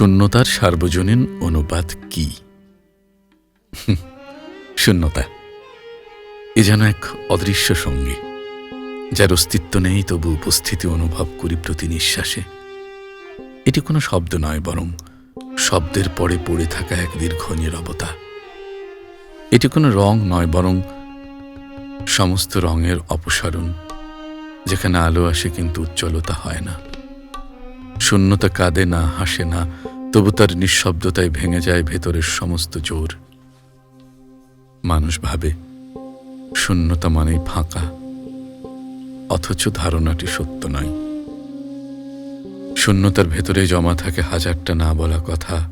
শূন্যতার সার্বজনীন অনুপাত কি? শূন্যতা। এ যেন এক অদৃশ্য সঙ্গী, যার অস্তিত্ব নেই তবু উপস্থিতি অনুভব করি প্রতি নিঃশ্বাসে। এটি কোনো শব্দ নয়, বরং শব্দের পরে পড়ে থাকা এক দীর্ঘ নীরবতা। এটি কোনো রং নয়, বরং সমস্ত রঙের অপসারণ, যেখানে আলো আসে কিন্তু উজ্জ্বলতা হয় না। শূন্যতা কাঁদে না, হাসে না, তবু তার নিঃশব্দতায় ভেঙে যায় ভেতরের সমস্ত জোর। মানুষ ভাবে, শূন্যতা মানেই ফাঁকা, অথচ ধারণাটি সত্য নয়। শূন্যতার ভেতরে জমা থাকে হাজারটা না বলা কথা,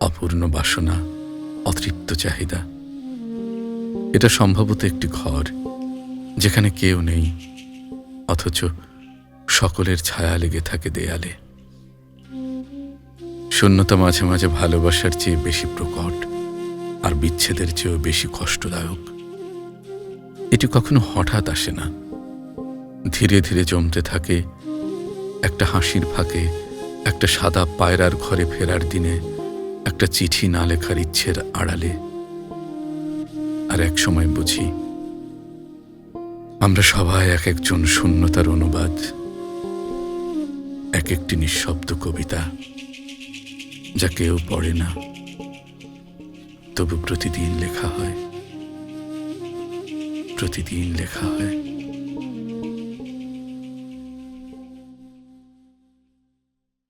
অপূর্ণ বাসনা, অতৃপ্ত চাহিদা। এটা সম্ভবত একটি ঘর, যেখানে কেউ নেই, অথচ সকলের ছায়া লেগে থাকে দেয়ালে। শূন্যতা মাঝে মাঝে ভালোবাসার চেয়ে বেশি প্রকট আর বিচ্ছেদের চেয়েও বেশি কষ্টদায়ক। এটি কখনো হঠাৎ আসে না। ধীরে ধীরে জমতে থাকে একটা হাসির ফাঁকে, একটা সাদা পায়রার ঘরে ফেরার দিনে, একটা চিঠি না লেখার ইচ্ছের আড়ালে। আর এক সময় বুঝি, আমরা সবাই এক একজন শূন্যতার অনুবাদ, এক একটি নিঃশব্দ কবিতা। যা কেউ পড়ে না তবু প্রতিদিন লেখা হয়। প্রতিদিন লেখা হয়।